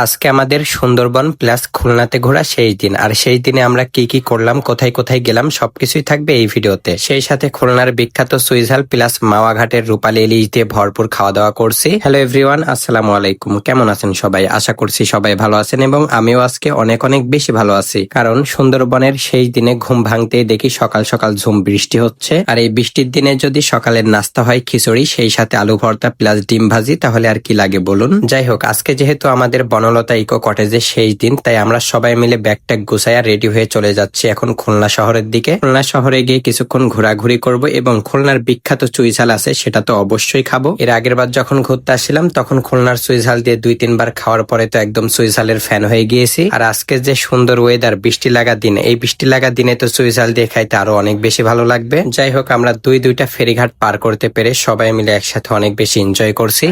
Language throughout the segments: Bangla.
আজকে আমাদের সুন্দরবন প্লাস খুলনাতে ঘোরা সেই দিন। আর সেই দিনে আমরা কি কি করলাম, কোথায় কোথায় গেলাম, সবকিছুই থাকবে এই ভিডিওতে। সেই সাথে খুলনার বিখ্যাত সুইজাল প্লাস মাওয়াঘাটের রূপালী ইলিশ দিয়ে ভরপুর খাওয়া দাওয়া করছি। হ্যালো এভরিওয়ান, আসসালামু আলাইকুম। কেমন আছেন সবাই? আশা করছি সবাই ভালো আছেন এবং আমিও আজকে অনেক অনেক বেশি ভালো আছি। কারণ সুন্দরবনের সেই দিনে ঘুম ভাঙতেই দেখি সকাল সকাল ঝুম বৃষ্টি হচ্ছে। আর এই বৃষ্টির দিনে যদি সকালের নাস্তা হয় খিচুড়ি, সেই সাথে আলু ভর্তা প্লাস ডিম ভাজি, তাহলে আর কি লাগে বলুন? যাই হোক, আজকে যেহেতু আমাদের বনলতা ইকো কটেজে সেই দিন, তাই আমরা সবাই মিলে ব্যাগ ট্যাগ গুছাইয়া রেডি হয়ে চলে যাচ্ছি এখন খুলনা শহরের দিকে। খুলনা শহরে গিয়ে কিছুক্ষণ ঘোরাঘুরি করব এবং খুলনার বিখ্যাত চুইঝাল আছে, সেটা তো অবশ্যই খাব। এর আগের বার যখন ঘুরতে আসছিলাম, তখন খুলনার সুইঝাল দিয়ে দুই তিনবার খাওয়ার পরে তো একদম সুইঝালের ফ্যান হয়ে গিয়েছি। আর আজকে যে সুন্দর ওয়েদার বৃষ্টি লাগা দিন, এই বৃষ্টি লাগা দিনে তো সুইঝাল দিয়ে খাইতে আরও অনেক বেশি ভালো লাগবে। যাই হোক, আমরা দুই দুইটা ফেরিঘাট পার করতে পেরে সবাই মিলে একসাথে অনেক বেশি এনজয় করছি।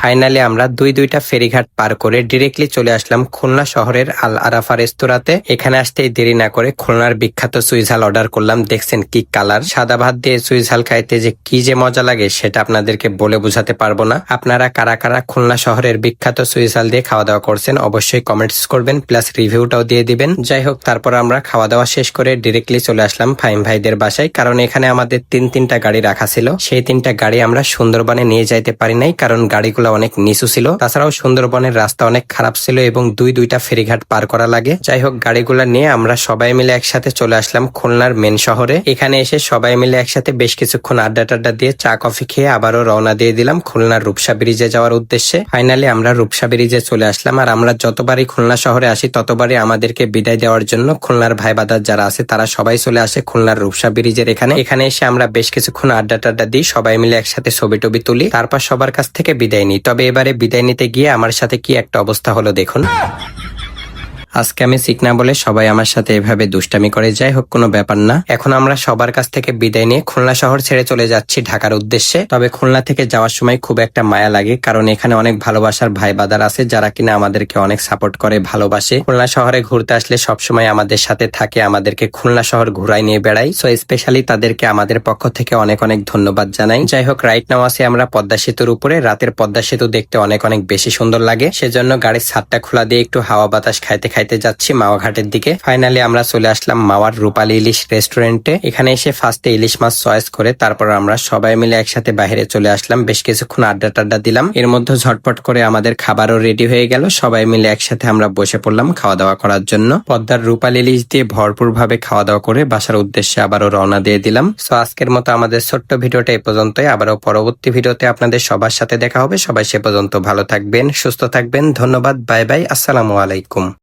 ফাইনালি আমরা দুই দুইটা ফেরিঘাট পার করে ডিরেক্টলি চলে আসলাম খুলনা শহরের আল আরাফা রেস্তোরাঁতে। এখানে আসতেই দেরি না করে খুলনার বিখ্যাত সুইঝাল অর্ডার করলাম। দেখছেন কি কালার সাদা ভাত দিয়ে সুইঝাল খাইতে যে কি যে মজা লাগে, সেটা আপনাদেরকে বলে বোঝাতে পারব না। আপনারা কারা কারা খুলনা শহরের বিখ্যাত সুইঝাল দিয়ে খাওয়া দাওয়া করছেন, অবশ্যই কমেন্টস করবেন প্লাস রিভিউটাও দিয়ে দিবেন। যাই হোক, তারপর আমরা খাওয়া দাওয়া শেষ করে ডিরেক্টলি চলে আসলাম ফাইম ভাইদের বাসায়, কারণ এখানে আমাদের তিন তিনটা গাড়ি রাখা ছিল। সেই তিনটা গাড়ি আমরা সুন্দরবনে নিয়ে যাইতে পারি নাই, কারণ গাড়িগুলো অনেক নিচু ছিল। তাছাড়াও সুন্দরবনের রাস্তা অনেক খারাপ ছিল এবং দুই দুইটা ফেরিঘাট পার করা লাগে। যাই হোক, গাড়িগুলো নিয়ে আমরা সবাই মিলে একসাথে চলে আসলাম খুলনার মেন শহরে। এখানে এসে সবাই মিলে একসাথে বেশ কিছুক্ষণ আড্ডা টাড্ডা দিয়ে চা, কফি খেয়ে আবারও রওনা দিয়ে দিলাম খুলনার রূপসা ব্রিজে যাওয়ার উদ্দেশ্যে। ফাইনালি আমরা রূপসা ব্রিজে চলে আসলাম আর আমরা যতবারই খুলনা শহরে আসি, ততবারই আমাদেরকে বিদায় দেওয়ার জন্য খুলনার ভাই বাদার যারা আছে, তারা সবাই চলে আসে খুলনার রূপসা ব্রিজের এখানে। এখানে এসে আমরা বেশ কিছুক্ষণ আড্ডা টাড্ডা দিই, সবাই মিলে একসাথে ছবি টবি তুলি। তারপর সবার কাছ থেকে বিদায় নিই। তবে এবারে বিদায় নিতে গিয়ে আমার সাথে কি একটা অবস্থা হলো দেখুন। আজকে আমি সিক না বলে সবাই আমার সাথে এভাবে দুষ্টামি করে, যাই হোক, কোনো ব্যাপার না। এখন আমরা সবার কাছ থেকে বিদায় নিয়ে খুলনা শহর ছেড়ে চলে যাচ্ছি ঢাকার উদ্দেশ্যে। তবে খুলনা থেকে যাওয়ার সময় খুব একটা মায়া লাগে, কারণ এখানে অনেক ভালোবাসার ভাই বাদার আছে যারা কিনা আমাদেরকে অনেক সাপোর্ট করে, ভালোবাসে। খুলনা শহরে ঘুরতে আসলে সবসময় আমাদের সাথে থাকে, আমাদেরকে খুলনা শহর ঘুরাই নিয়ে বেড়াই। সো স্পেশালি তাদেরকে আমাদের পক্ষ থেকে অনেক অনেক ধন্যবাদ জানাই। যাই হোক রাইট নাও আছে আমরা পদ্মা সেতুর উপরে। রাতের পদ্মা সেতু দেখতে অনেক অনেক বেশি সুন্দর লাগে। সেজন্য গাড়ির ছাদটা খোলা দিয়ে একটু হাওয়া বাতাস খাইতে খাইতে যাচ্ছি মাওয়া ঘাটের দিকে। ফাইনালি আমরা চলে আসলাম মাওয়ার রূপালী ইলিশ রেস্টুরেন্টে এখানে এসে ফার্স্টে ইলিশ মাছ চয়েস করে, তারপর আমরা সবাই মিলে একসাথে বাইরে চলে আসলাম। বেশ কিছুক্ষণ আড্ডা টাড্ডা দিলাম। এর মধ্যে ঝটপট করে আমাদের খাবারও রেডি হয়ে গেল। সবাই মিলে একসাথে আমরা বসে পড়লাম খাওয়া দাওয়া করার জন্য। পদ্মার রূপালী ইলিশ দিয়ে ভরপুর ভাবে খাওয়া দাওয়া করে বাসার উদ্দেশ্যে আবারও রওনা দিয়ে দিলাম। সো আজকের মতো আমাদের ছোট্ট ভিডিওটা এ পর্যন্তই। আবারও পরবর্তী ভিডিওতে আপনাদের সবার সাথে দেখা হবে। সবাই সে পর্যন্ত ভালো থাকবেন, সুস্থ থাকবেন। ধন্যবাদ। বাই বাই আসসালামু আলাইকুম।